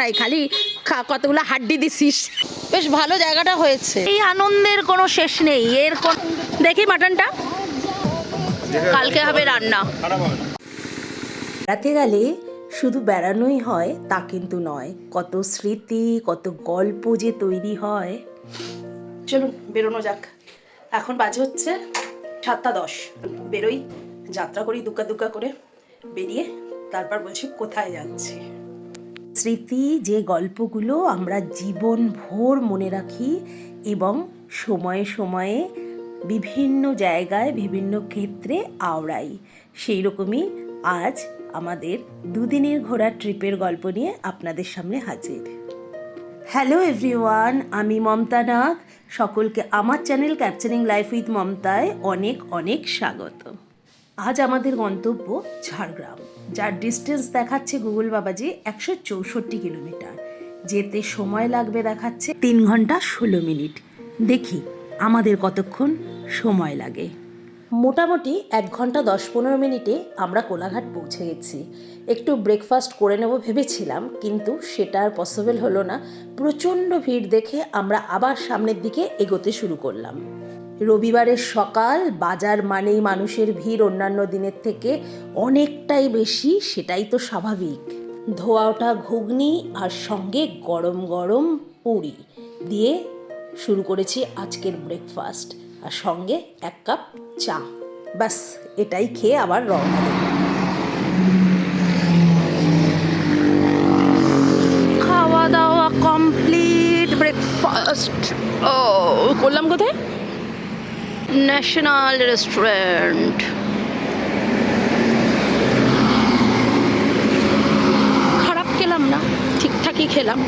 নাই খালি কতগুলো হাড্ডি দিছিস। বেশ ভালো জায়গাটা হয়েছে। এই আনন্দের কোনো শেষ নেই এর কোন দেখি মাটনটা। কালকে হবে রান্না। বেড়াতে গেলে শুধু বেড়ানোই হয় তা কিন্তু নয়। কত স্মৃতি কত গল্প যে তৈরি হয়। চলুন বেরোনো যাক। এখন বাজে হচ্ছে সাতটা দশ। বেরোই যাত্রা করি দুকা দুকা করে বেরিয়ে তারপর বলছি, কোথায় যাচ্ছি? স্মৃতি, যে গল্পগুলো আমরা জীবন ভোর মনে রাখি এবং সময়ে সময়ে বিভিন্ন জায়গায়, বিভিন্ন ক্ষেত্রে আওড়াই, সেই রকমই আজ আমাদের দুদিনের ঘোরার ট্রিপের গল্প নিয়ে আপনাদের সামনে হাজির। হ্যালো এভরিওয়ান আমি মমতা নাগ। সকলকে আমার চ্যানেল ক্যাপচারিং লাইফ উইথ মমতায় অনেক অনেক স্বাগত। আজ আমাদের গন্তব্য ঝাড়গ্রাম, যার ডিস্টেন্স দেখাচ্ছে গুগল বাবাজি একশো চৌষট্টি কিলোমিটার। যেতে সময় লাগবে দেখাচ্ছে তিন ঘণ্টা ষোলো মিনিট। দেখি আমাদের কতক্ষণ সময় লাগে। মোটামুটি এক ঘণ্টা দশ পনেরো মিনিটে আমরা কোলাঘাট পৌঁছে গেছি। একটু ব্রেকফাস্ট করে নেব ভেবেছিলাম, কিন্তু সেটা আর পসিবল হলো না। প্রচণ্ড ভিড় দেখে আমরা আবার সামনের দিকে এগোতে শুরু করলাম। রবিবারের সকাল, বাজার মানেই মানুষের ভিড় অন্যান্য দিনের থেকে অনেকটাই বেশি, সেটাই তো স্বাভাবিক। ধোয়া ওঠা ঘুগনি আর সঙ্গে গরম গরম পুরি দিয়ে শুরু করেছি আজকের ব্রেকফাস্ট আর সঙ্গে এক কাপ চা। ব্যাস, এটাই খেয়ে আবার রওনা দেব। খাওয়া দাওয়া কমপ্লিট ব্রেকফাস্ট ও, করলাম কোথায়? ন্যাশনাল রেস্টুরেন্ট খারাপ খেলাম না ঠিকঠাকই খেলাম।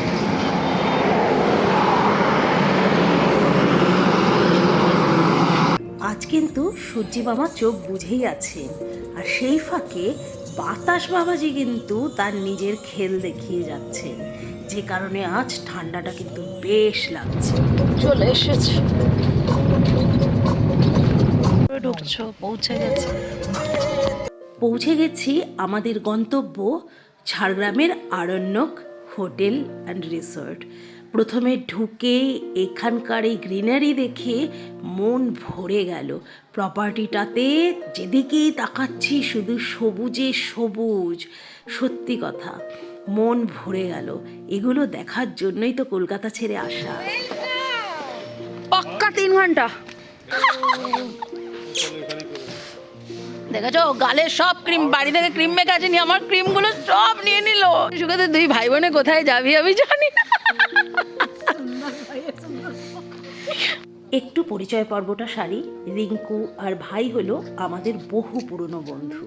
আজ কিন্তু সূর্যি মামা চোখ বুঝেই আছেন আর সেই ফাঁকে বাতাস বাবাজি কিন্তু তার নিজের খেল দেখিয়ে যাচ্ছেন যে কারণে আজ ঠান্ডাটা কিন্তু বেশ লাগছে। চলে এসেছে। ঢুকছো? পৌঁছে গেছে। পৌঁছে গেছি আমাদের গন্তব্য ঝাড়গ্রামের আরণ্যক হোটেল অ্যান্ড রিসর্ট। প্রথমে ঢুকে এখানকার এই গ্রিনারি দেখে মন ভরে গেল। প্রপার্টিটাতে যেদিকেই তাকাচ্ছি শুধু সবুজে সবুজ সত্যি কথা। মন ভরে গেল। এগুলো দেখার জন্যই তো কলকাতা ছেড়ে আসা। পাক্কা তিন ঘণ্টা। দেখেছ? গালে সব ক্রিম বাড়ি থেকে ক্রিম মেখে আছে নিয়ে আমার ক্রিমগুলো সব নিয়ে নিল। সুখাতে দুই ভাই বোনে কোথায় যাবি আমি জানি একটু পরিচয় পর্বটা সারি, রিঙ্কু আর ভাই হলো আমাদের বহু পুরনো বন্ধু।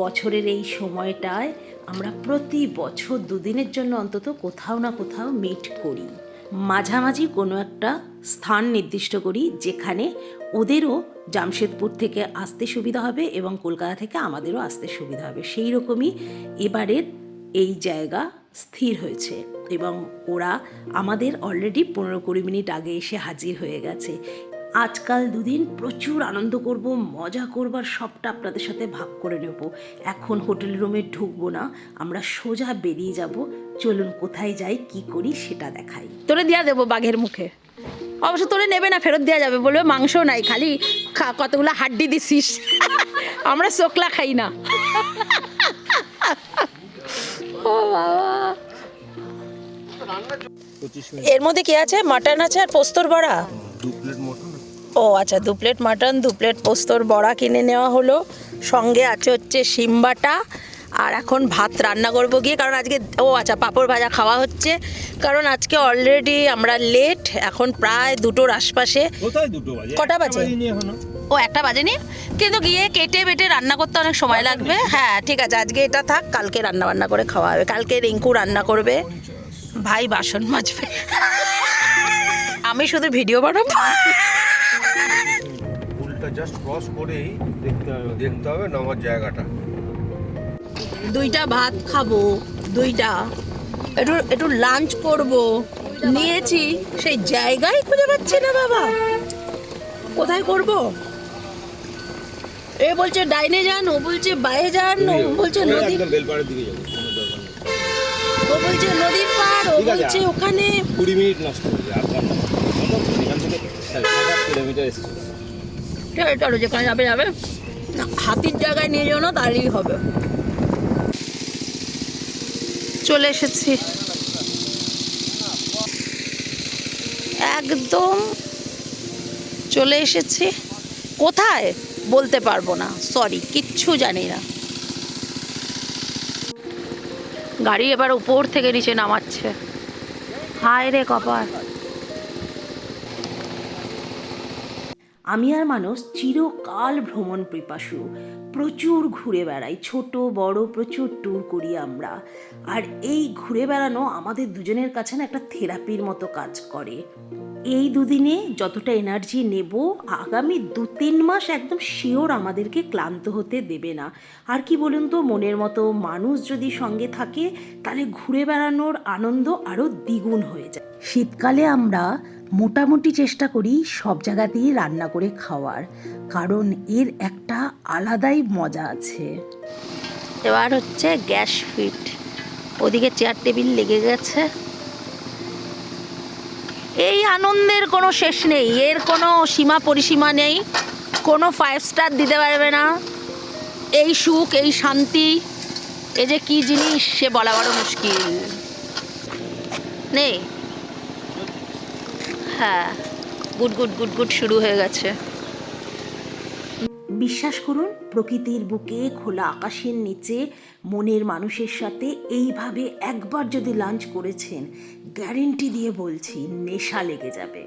বছরের এই সময়টায় আমরা প্রতি বছর দুদিনের জন্য অন্তত কোথাও না কোথাও মিট করি। মাঝামাঝি কোনো একটা স্থান নির্দিষ্ট করি, যেখানে ওদেরও জামশেদপুর থেকে আসতে সুবিধা হবে এবং কলকাতা থেকে আমাদেরও আসতে সুবিধা হবে। সেই রকমই এবারের এই জায়গা স্থির হয়েছে এবং ওরা আমাদের অলরেডি পনেরো কুড়ি মিনিট আগে এসে হাজির হয়ে গেছে। আজকাল দুদিন প্রচুর আনন্দ করব, মজা করবার সবটা আপনাদের সাথে ভাগ করে নেব। এখন হোটেল রুমে ঢুকবো না, আমরা সোজা বেরিয়ে যাব। চলুন কোথায় যাই, কি করি সেটা দেখাই। তোরে দিয়া দেবো বাঘের মুখে। অবশ্য তোরে নেবে না, ফেরত দেওয়া যাবে। বলবে মাংস নাই, খালি কতগুলো হাড্ডি দিছিস। আমরা শোকলা খাই না। ও বাবা। এর মধ্যে কি আছে? মাটন আছে আর পোস্তর বড়া? ও আচ্ছা দু প্লেট মাটন, দু প্লেট পোস্তর বড়া কিনে নেওয়া হলো। সঙ্গে আছে হচ্ছে শিমবাটা আর এখন ভাত রান্না করব গিয়ে কারণ আজকে ও আচ্ছা পাঁপড় ভাজা খাওয়া হচ্ছে। কারণ আজকে অলরেডি আমরা লেট এখন প্রায় দুটোর আশপাশে। কটা বাজে? ও একটা বাজেনি? কিন্তু গিয়ে কেটে বেটে রান্না করতে অনেক সময় লাগবে। হ্যাঁ ঠিক আছে আজকে এটা থাক কালকে রান্না বান্না করে খাওয়া হবে। কালকে রিঙ্কু রান্না করবে। ভাই বাসন মাজবে। আমি শুধু ভিডিও বানাবো। জাস্ট ক্রস করেই দেখতে হবে দেখতে হবে নামার জায়গাটা। দুইটা ভাত খাব দুইটা। একটু একটু লাঞ্চ করব। নিয়েছি সেই জায়গায় খুঁজে পাচ্ছি না বাবা। কোথায় করব? এ বলছে ডাইনে যান ও বলছে বাইরে যান ও বলছে নদী যাব ও বলছে নদীর পার ও বলছে ওখানে। কুড়ি মিনিট নষ্ট এসছে। চলো চলো যেখানে যাবে যাবে। হাতির জায়গায় নিয়ে যাও না তাহলেই হবে। চলে এসেছি। একদম চলে এসেছি। কোথায়? বলতে পারব না। সরি কিচ্ছু জানি না। গাড়ি এবার উপর থেকে নিচে নামাচ্ছে। হায় রে কপাল। আমি আর মানুষ চিরকাল ভ্রমণ পিপাসু। প্রচুর ঘুরে বেড়াই, ছোট, বড়, প্রচুর ট্যুর করি আমরা। আর এই ঘুরে বেড়ানো আমাদের দুজনের কাছে না একটা থেরাপির মতো কাজ করে। এই দুদিনে যতটা এনার্জি নেব, আগামী দু তিন মাস একদম শিওর আমাদেরকে ক্লান্ত হতে দেবে না। আর কি বলুন তো, মনের মতো মানুষ যদি সঙ্গে থাকে, তাহলে ঘুরে বেড়ানোর আনন্দ আরও দ্বিগুণ হয়ে যায়। শীতকালে আমরা মোটামুটি চেষ্টা করি সব জায়গাতেই রান্না করে খাওয়ার, কারণ এর একটা আলাদাই মজা আছে। এবার হচ্ছে গ্যাস ফিট। ওদিকে চেয়ার টেবিল লেগে গেছে। এই আনন্দের কোনো শেষ নেই, এর কোনো সীমা পরিসীমা নেই, কোনো ফাইভ স্টার দিতে পারবে না। এই সুখ, এই শান্তি, এ যে কী জিনিস সে বলা বড় মুশকিল। নেই হ্যাঁ গুড গুড গুড গুড শুরু হয়ে গেছে। বিশ্বাস করুন, প্রকৃতির বুকে খোলা আকাশের নিচে মনের মানুষের সাথে এইভাবে একবার যদি লাঞ্চ করেছেন, গ্যারেন্টি দিয়ে বলছি নেশা লেগে যাবে।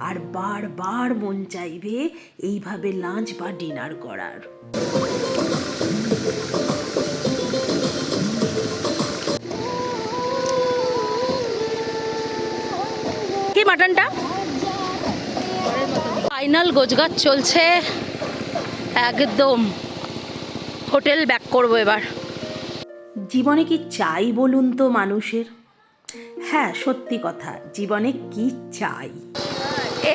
আর বারবার মন চাইবে এইভাবে লাঞ্চ বা ডিনার করার। মাটনটা? ফাইনাল গোজগাছ চলছে। একদম হোটেল ব্যাক করব এবার। জীবনে কি চাই বলুন তো মানুষের? হ্যাঁ সত্যি কথা জীবনে কি চাই?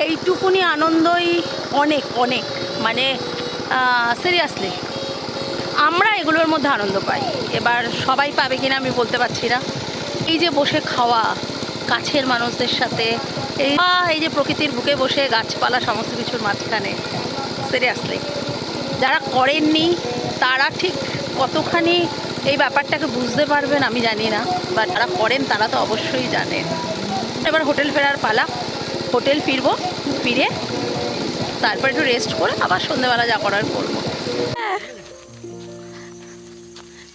এইটুকুনি আনন্দই অনেক অনেক। মানে সিরিয়াসলি আমরা এগুলোর মধ্যে আনন্দ পাই। এবার সবাই পাবে কিনা আমি বলতে পারছি না। এই যে বসে খাওয়া কাছের মানুষদের সাথে। এই এই যে প্রকৃতির বুকে বসে গাছপালা সমস্ত কিছুর মাঝখানে। সিরিয়াসলি যারা করেননি, তারা ঠিক কতখানি এই ব্যাপারটাকে বুঝতে পারবেন আমি জানি না। বা যারা করেন, তারা তো অবশ্যই জানেন। এবার হোটেল ফেরার পালা। হোটেল ফিরবো, ফিরে তারপর একটু রেস্ট করে আবার সন্ধেবেলা যা করার করব।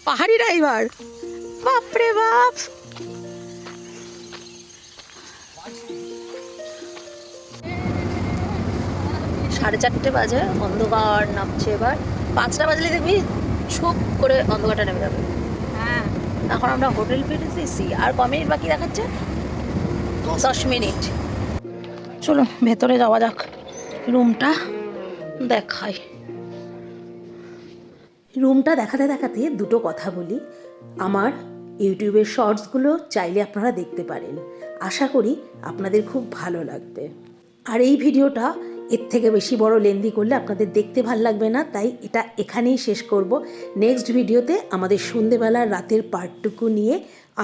পাহাড়ি ড্রাইভার বাপরে বাপ! সাড়ে চারটে বাজে অন্ধকার নামছে এবার। পাঁচটা বাজলে দেখবি ছুপ করে অন্ধকারটা নেমে যাবে। হ্যাঁ। এখন আমরা হোটেল ফিরেছি আর ক মিনিট বাকি দেখাচ্ছে? দশ মিনিট। চলো ভেতরে যাওয়া যাক। রুমটা দেখাই। রুমটা দেখাতে দেখাতে দুটো কথা বলি। আমার ইউটিউবের শর্টসগুলো চাইলে আপনারা দেখতে পারেন। আশা করি আপনাদের খুব ভালো লাগবে। আর এই ভিডিওটা এর থেকে বেশি বড় লেন্দি করলে আপনাদের দেখতে ভালো লাগবে না, তাই এটা এখানেই শেষ করব। নেক্সট ভিডিওতে আমাদের সন্ধেবেলার রাতের পার্টটুকু নিয়ে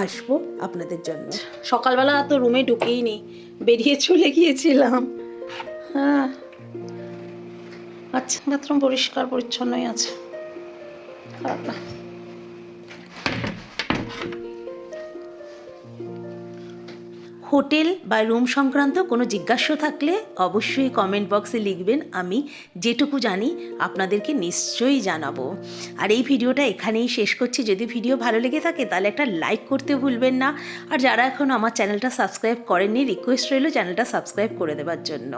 আসব আপনাদের জন্য। সকালবেলা তো রুমে ঢুকেই নি, বেরিয়ে চলে গিয়েছিলাম। হ্যাঁ। আচ্ছা বাথরুম পরিষ্কার, পরিচ্ছন্নই আছে। খারাপ না। হোটেল বা রুম সংক্রান্ত কোনো জিজ্ঞাসা থাকলে অবশ্যই কমেন্ট বক্সে লিখবেন, আমি যেটুকু জানি আপনাদেরকে নিশ্চয়ই জানাব। আর এই ভিডিওটা এখানেই শেষ করছি। যদি ভিডিও ভালো লেগে থাকে তাহলে একটা লাইক করতে ভুলবেন না। আর যারা এখন আমার চ্যানেলটা সাবস্ক্রাইব করেননি রিকোয়েস্ট রইল চ্যানেলটা সাবস্ক্রাইব করে দেওয়ার জন্য।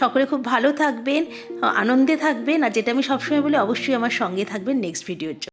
সকলে খুব ভালো থাকবেন, আনন্দে থাকবেন। আর যেটা আমি সবসময় বলি, অবশ্যই আমার সঙ্গে থাকবেন নেক্সট ভিডিওর জন্য।